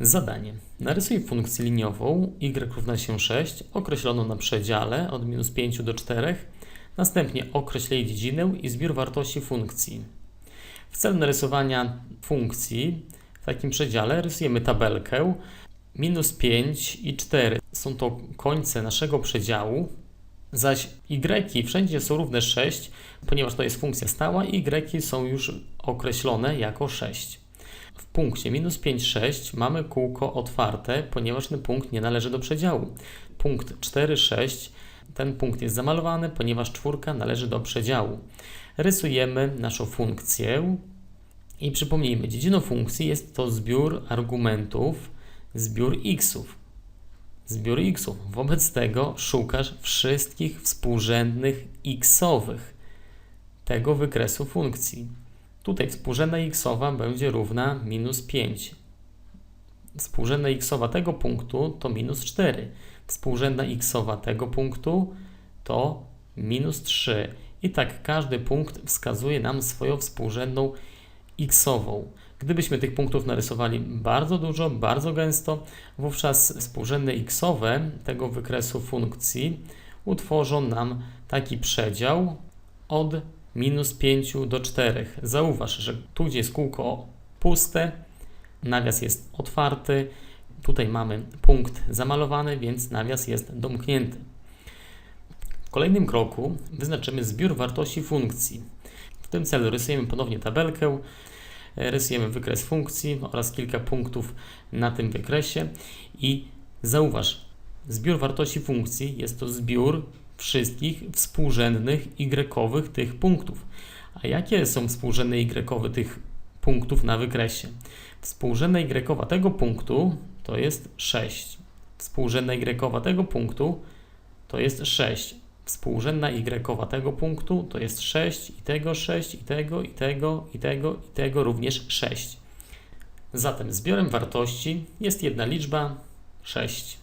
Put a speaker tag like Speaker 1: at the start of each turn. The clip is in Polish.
Speaker 1: Zadanie. Narysuj funkcję liniową y równa się 6, określoną na przedziale od minus 5 do 4. Następnie określ jej dziedzinę i zbiór wartości funkcji. W celu narysowania funkcji w takim przedziale rysujemy tabelkę. Minus 5 i 4 są to końce naszego przedziału, zaś y wszędzie są równe 6, ponieważ to jest funkcja stała i y są już określone jako 6. W punkcie minus 5, 6 mamy kółko otwarte, ponieważ ten punkt nie należy do przedziału. Punkt 4, 6, ten punkt jest zamalowany, ponieważ czwórka należy do przedziału. Rysujemy naszą funkcję i przypomnijmy, dziedziną funkcji jest to zbiór argumentów, zbiór xów. Zbiór xów. Wobec tego szukasz wszystkich współrzędnych xowych tego wykresu funkcji. Tutaj współrzędna xowa będzie równa minus 5. Współrzędna xowa tego punktu to minus 4. Współrzędna xowa tego punktu to minus 3. I tak każdy punkt wskazuje nam swoją współrzędną xową. Gdybyśmy tych punktów narysowali bardzo dużo, bardzo gęsto, wówczas współrzędne xowe tego wykresu funkcji utworzą nam taki przedział od minus 5 do 4. Zauważ, że tu gdzie jest kółko puste, nawias jest otwarty, tutaj mamy punkt zamalowany, więc nawias jest domknięty. W kolejnym kroku wyznaczymy zbiór wartości funkcji. W tym celu rysujemy ponownie tabelkę, rysujemy wykres funkcji oraz kilka punktów na tym wykresie i zauważ, zbiór wartości funkcji jest to zbiór wszystkich współrzędnych y tych punktów. A jakie są współrzędne y tych punktów na wykresie? Współrzędna y tego punktu to jest 6. Współrzędna y tego punktu to jest 6. Współrzędna y tego punktu to jest 6 i tego 6 i tego i tego i tego i tego również 6. Zatem zbiorem wartości jest jedna liczba 6.